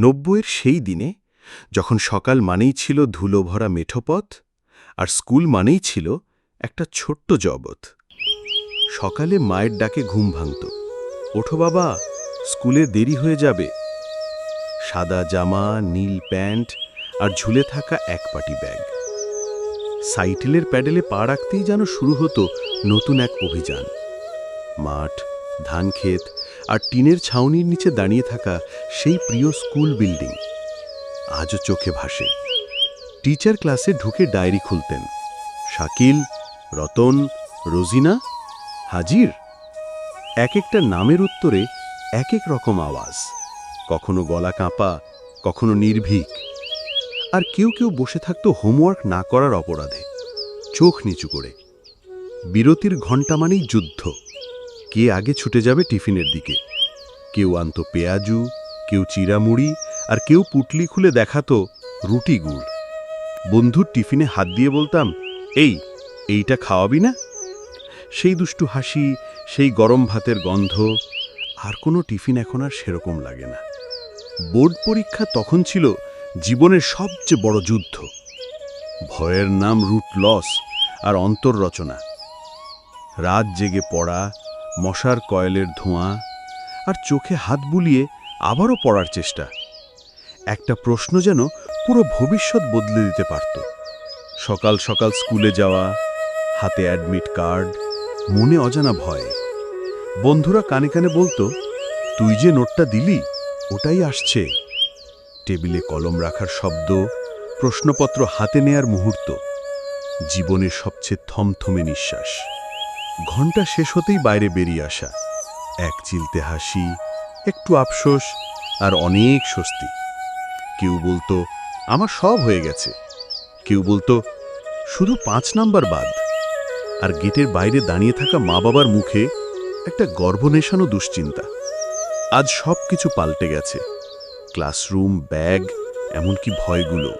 নব্বইয়ের সেই দিনে, যখন সকাল মানেই ছিল ধুলো ভরা মেঠোপথ, আর স্কুল মানেই ছিল একটা ছোট্ট জগৎ। সকালে মায়ের ডাকে ঘুম ভাঙত। ওঠো বাবা, স্কুলে দেরি হয়ে যাবে। সাদা জামা, নীল প্যান্ট, আর ঝুলে থাকা এক পাটি ব্যাগ। সাইকেলের প্যাডেলে পা রাখতেই যেন শুরু হতো নতুন এক অভিযান। মাঠ, ধানক্ষেত আর টিনের ছাউনির নিচে দাঁড়িয়ে থাকা সেই প্রিয় স্কুল বিল্ডিং। আজও চোখে ভাসে। টিচার ক্লাসে ঢুকে ডায়েরি খুলতেন। শাকিল, রতন, রোজিনা, হাজির। এক একটা নামের উত্তরে এক এক রকম আওয়াজ। কখনো গলা কাঁপা, কখনো নির্ভীক। আর কেউ কেউ বসে থাকতো হোমওয়ার্ক না করার অপরাধে। চোখ নিচু করে। বিরতির ঘণ্টা মানেই যুদ্ধ। কে আগে ছুটে যাবে টিফিনের দিকে? কেউ আনতো পেঁয়াজু, কেউ চিরামুড়ি, আর কেউ পুটলি খুলে দেখাতো রুটি গুড়। বন্ধুর টিফিনে হাত দিয়ে বলতাম, এই, এইটা খাওয়াবি না? সেই দুষ্টু হাসি, সেই গরম ভাতের গন্ধ, আর কোনো টিফিন এখন আর সেরকম লাগে না। বোর্ড পরীক্ষা তখন ছিল জীবনের সবচেয়ে বড় যুদ্ধ। ভয়ের নাম রুট লস আর অন্তর রচনা। রাত জেগে পড়া মশার কয়েলের ধোঁয়া আর চোখে হাত বুলিয়ে আবারও পড়ার চেষ্টা। একটা প্রশ্ন যেন পুরো ভবিষ্যৎ বদলে দিতে পারত। সকাল সকাল স্কুলে যাওয়া, হাতে অ্যাডমিট কার্ড, মনে অজানা ভয়। বন্ধুরা কানে কানে বলতো, তুই যে নোটটা দিলি, ওটাই আসছে। টেবিলে কলম রাখার শব্দ, প্রশ্নপত্র হাতে নেয়ার মুহূর্ত, জীবনের সবচেয়ে থমথমে নিঃশ্বাস। ঘণ্টা শেষ হতেই বাইরে বেরিয়ে আসা। এক চিলতে হাসি, একটু আফসোস আর অনেক স্বস্তি। কেউ বলতো, আমার সব হয়ে গেছে। কেউ বলতো, শুধু পাঁচ নাম্বার বাদ। আর গেটের বাইরে দাঁড়িয়ে থাকা মা বাবার মুখে একটা গর্ভনেশানো দুশ্চিন্তা। আজ সব কিছু পাল্টে গেছে। ক্লাসরুম, ব্যাগ, এমনকি ভয়গুলো।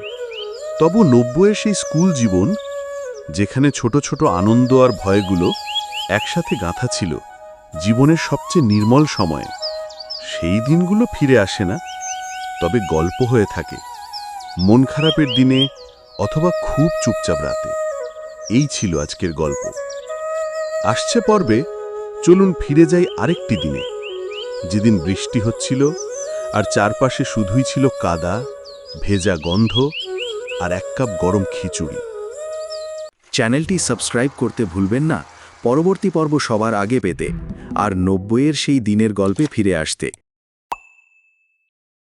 তবু নব্বইয়ের সেই স্কুল জীবন, যেখানে ছোট ছোট আনন্দ আর ভয়গুলো একসাথে গাঁথা ছিল জীবনের সবচেয়ে নির্মল সময়ে। সেই দিনগুলো ফিরে আসে না, তবে গল্প হয়ে থাকে। মন খারাপের দিনে অথবা খুব চুপচাপ রাতে। এই ছিল আজকের গল্প। আসছে পর্বে, চলুন ফিরে যাই আরেকটি দিনে। যেদিন বৃষ্টি হচ্ছিল, আর চারপাশে শুধুই ছিল কাদা, ভেজা গন্ধ আর এক কাপ গরম খিচুড়ি। চ্যানেলটি সাবস্ক্রাইব করতে ভুলবেন না। পরবর্তী পর্ব সবার আগে পেতে আর নব্বইয়ের সেই দিনের গল্পে ফিরে আসতে।